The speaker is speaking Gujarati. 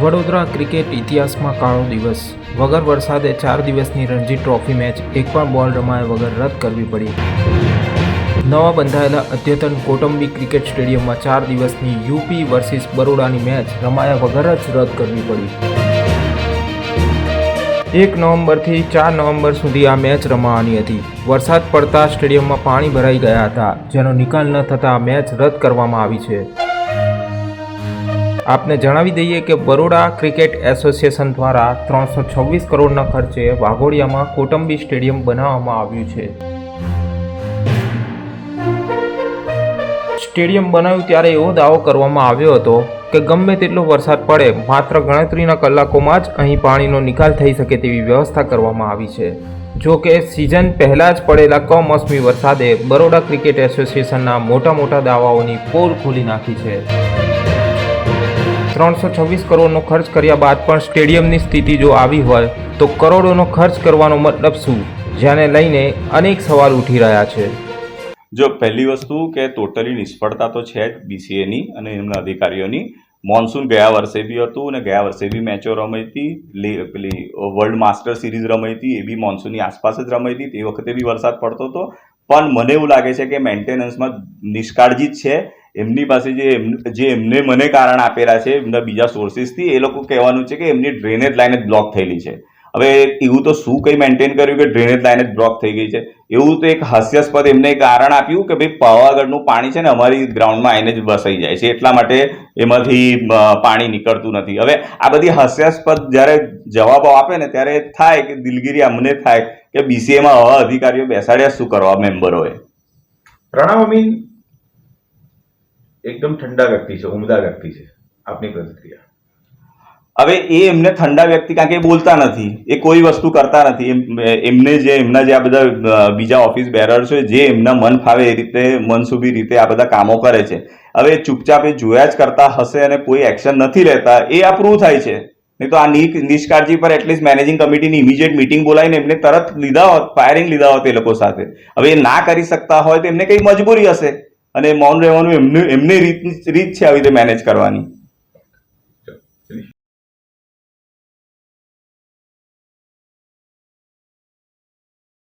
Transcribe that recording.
વડોદરા ક્રિકેટ ઇતિહાસમાં કાળો દિવસ. વગર વરસાદે ચાર દિવસની રણજી ટ્રોફી મેચ એક પણ બોલ રમાયા વગર રદ કરવી પડી. નવા બંધાયેલા અદ્યતન કોટંબી ક્રિકેટ સ્ટેડિયમમાં ચાર દિવસની યુપી વર્સિસ બરોડાની મેચ રમાયા વગર જ રદ કરવી પડી. એક નવેમ્બરથી ચાર નવેમ્બર સુધી આ મેચ રમાવાની હતી. વરસાદ પડતા સ્ટેડિયમમાં પાણી ભરાઈ ગયા હતા, જેનો નિકાલ ન થતાં મેચ રદ કરવામાં આવી છે. આપને જણાવી દઈએ કે બરોડા ક્રિકેટ એસોસિએશન દ્વારા ત્રણસો છવ્વીસ કરોડના ખર્ચે વાઘોડિયામાં કોટંબી સ્ટેડિયમ બનાવવામાં આવ્યું છે. સ્ટેડિયમ બનાવ્યું ત્યારે એવો દાવો કરવામાં આવ્યો હતો કે ગમે તેટલો વરસાદ પડે, માત્ર ગણતરીના કલાકોમાં જ અહીં પાણીનો નિકાલ થઈ શકે તેવી વ્યવસ્થા કરવામાં આવી છે. જો કે સિઝન પહેલાં જ પડેલા કમોસમી વરસાદે બરોડા ક્રિકેટ એસોસિએશનના મોટા મોટા દાવાઓની પોલ ખોલી નાખી છે. ત્રણસો છવ્વીસ કરોડનો ખર્ચ કર્યા બાદ પણ સ્ટેડિયમની સ્થિતિ જો આવી હોય, તો કરોડોનો ખર્ચ કરવાનો મતલબ શું? જેને લઈને અનેક સવાલ ઉઠી રહ્યા છે. જો પહેલી વસ્તુ કે ટોટલી નિષ્ફળતા તો છે જ બીસીએની અને એમના અધિકારીઓની. મોન્સૂન ગયા વર્ષે બી હતું અને ગયા વર્ષે બી મેચો રમાઈ હતી. પેલી વર્લ્ડ માસ્ટર સિરીઝ રમાઈ હતી, એ બી મોન્સૂનની આસપાસ જ રમાઈ હતી. તે વખતે બી વરસાદ પડતો હતો. પણ મને એવું લાગે છે કે મેન્ટેનન્સમાં નિષ્કાળજી જ છે. એમની પાસે જે જે એમને મને કારણ આપેલા છે, એમના બીજા સોર્સિસથી એ લોકો કહેવાનું છે કે એમની ડ્રેનેજ લાઇન જ બ્લોક થયેલી છે. હવે એવું તો શું કંઈ મેન્ટેન કર્યું કે ડ્રેનેજ લાઇન જ બ્લોક થઈ ગઈ છે? એવું તો એક હાસ્યાસ્પદ એમને કારણ આપ્યું કે ભાઈ પાવાગઢનું પાણી છે ને અમારી ગ્રાઉન્ડમાં આવીને જ વસાઈ જાય છે. એટલા માટે એમાંથી પાણી નીકળતું નથી. હવે આ બધી હાસ્યાસ્પદ જ્યારે જવાબો આપે ને ત્યારે થાય કે દિલગીરી અમને થાય કે બીસીએમાં આવા અધિકારીઓ બેસાડ્યા શું કરવા મેમ્બરોએ પ્રણવ અમીન એકદમ ઠંડા વ્યક્તિ છે, ઉમદા વ્યક્તિ છે, આપની પ્રતિક્રિયા. હવે એ એમને ઠંડા વ્યક્તિ કારણ કે બોલતા નથી, એ કોઈ વસ્તુ કરતા નથી, એમ- એમને જે, એમના જે આ બધા બીજા ઓફિસ બેરર છે, જે એમના મન ફાવે એ રીતે મનસુબી રીતે આ બધા કામો કરે છે. હવે ચૂપચાપ એ જોયા જ કરતા હશે અને કોઈ એક્શન નથી લેતા, એ આ પ્રૂવ થાય છે. નહીં તો આ નિષ્કાળજી પર એટલીસ્ટ મેનેજિંગ કમિટીની ઇમિડિયેટ મિટિંગ બોલાવીને એમને તરત લીધા હોત ફાયરિંગ લીધા હોત એ લોકો સાથે. હવે એ ના કરી શકતા હોય તો એમને કઈ મજબૂરી હશે. અને મૌન રહેવાનું એમને એમની રીત રીત છે આવી રીતે મેનેજ કરવાની.